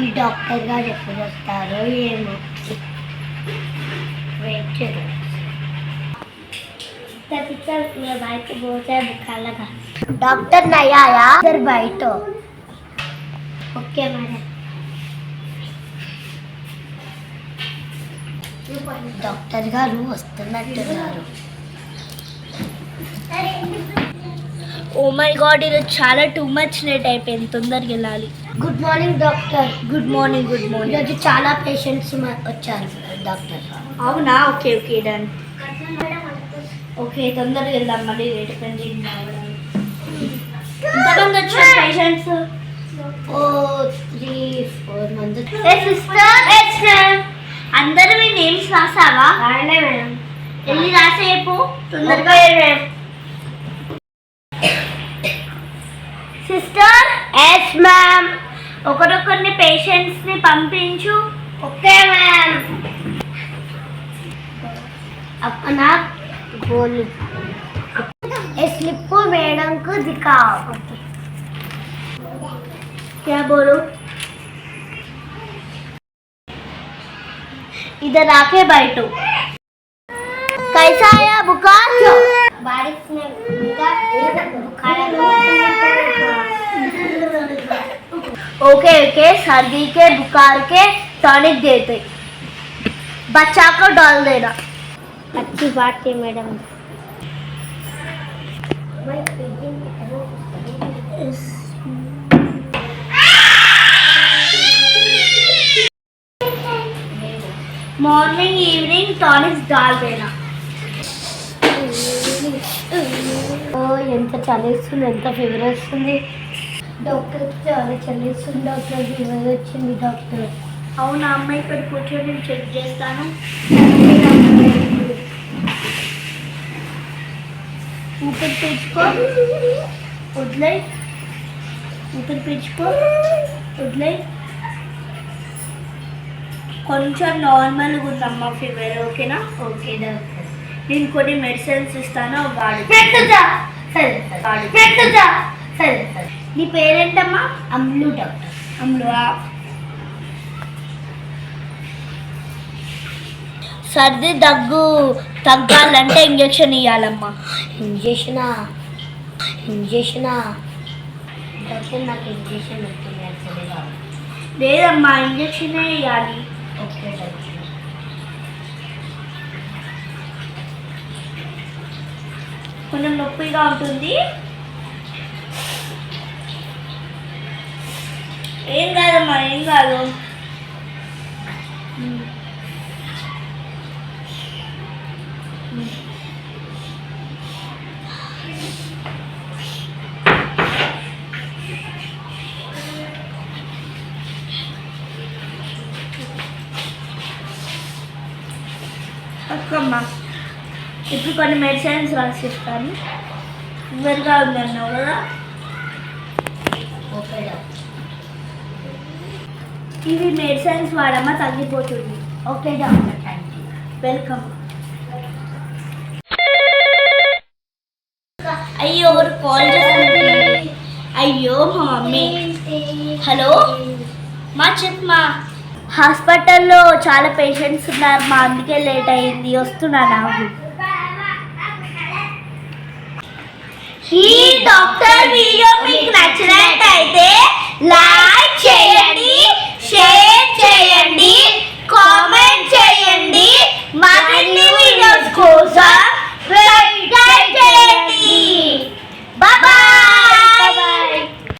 ఈ డాక్టర్ గారు ఎప్పుడు వస్తారో ఏమో. వెయిట్ చేద్దాం బయట పోతే బుకాలగా డాక్టర్ నయ్యాయా ఇద్దరు బయట. ఓకే మేడం డాక్టర్ గారు వస్తున్నట్టున్నారు. ఓ మై గాడ్ ఈరోజు చాలా టూ మచ్ లేట్ అయిపోయింది తొందరగా వెళ్ళాలి. Good morning doctor good morning good morning ఈరోజు చాలా పేషెంట్స్ వచ్చారు డాక్టర్ అవునా? ఓకే ఓకే డన్ ఓకే తొందరగా వెళ్దాం మళ్ళీ లేట్ అయిపోయింది ఎంతమంది వచ్చారు పేషెంట్స్ ఓ త్రీ ఫోర్ మంత్స్ ఏ సిస్టర్ అందరూ మీ నేమ్స్ రాసావా? మేడం వెళ్ళి రాసేపు తొందరగా సిస్టర్ ఎస్ మ్యామ్ ఒకరొకరిని పేషెంట్స్ ని పంపించు ఓకే మ్యామ్ अपना बोल इस स्लिप को मैडम को दिखाओ क्या बोलो इधर आके बैठो कैसा आया बुखार बारिश में मेरा बुखार ओके ओके सर्दी के, बुखार के टॉनिक देते। बच्चा को डाल देना। अच्छी बात है, मैडम। मॉर्निंग इवनिंग टॉनिक्स डाल देना। ఎంత చలిస్తుంది ఎంత ఫీవర్ వస్తుంది. డాక్టర్ చాలా చలిస్తుంది డాక్టర్ ఫీవర్ వచ్చింది డాక్టర్ అవునా అమ్మ ఇక్కడ కూర్చొని నేను చెక్ చేస్తాను. ఊపిరి పీల్చుకో. వదిలే. ఊపిరి పీల్చుకో. వదిలే. కొంచెం నార్మల్గా ఉందమ్మా ఫీవర్ ఓకేనా ఓకే డాక్టర్ నేను కొన్ని మెడిసిన్స్ ఇస్తాను వాడు సరే సరే. పెట్టుదా సరే సరే. నీ పేరేంటమ్మా? అమ్లు డాక్టర్. అమ్ములు సర్ది దగ్గు తగ్గాలంటే ఇంజక్షన్ ఇవ్వాలమ్మా ఇంజక్షనా? ఇంజక్షనా? డాక్టర్ నాకు ఇంజక్షన్ లేదమ్మా ఇంజక్షనే ఇవ్వాలి ఓకే డాక్టర్. కొంచెం నొప్పిగా ఉంటుంది. ఏం కాదమ్మా ఏం కాదు. అక్కమ్మా. ఇప్పుడు కొన్ని మెడిసిన్స్ రాసిస్తాను ఫీవర్గా ఉందన్నావు కదా? ఓకే ఇవి మెడిసిన్స్ వాడమ్మా తగ్గిపోతుంది. Okay doctor thank you welcome అయ్యో ఎవరు కాల్ చేస్తున్నారు అయ్యో మా మమ్మీ. హలో మా చెప్పమా హాస్పిటల్లో చాలా పేషెంట్స్ ఉన్నారు మా అందుకే లేట్ అయింది. వస్తున్నా ఈ డాక్టర్ వీడియో మీకు నచ్చినట్టయితే లైక్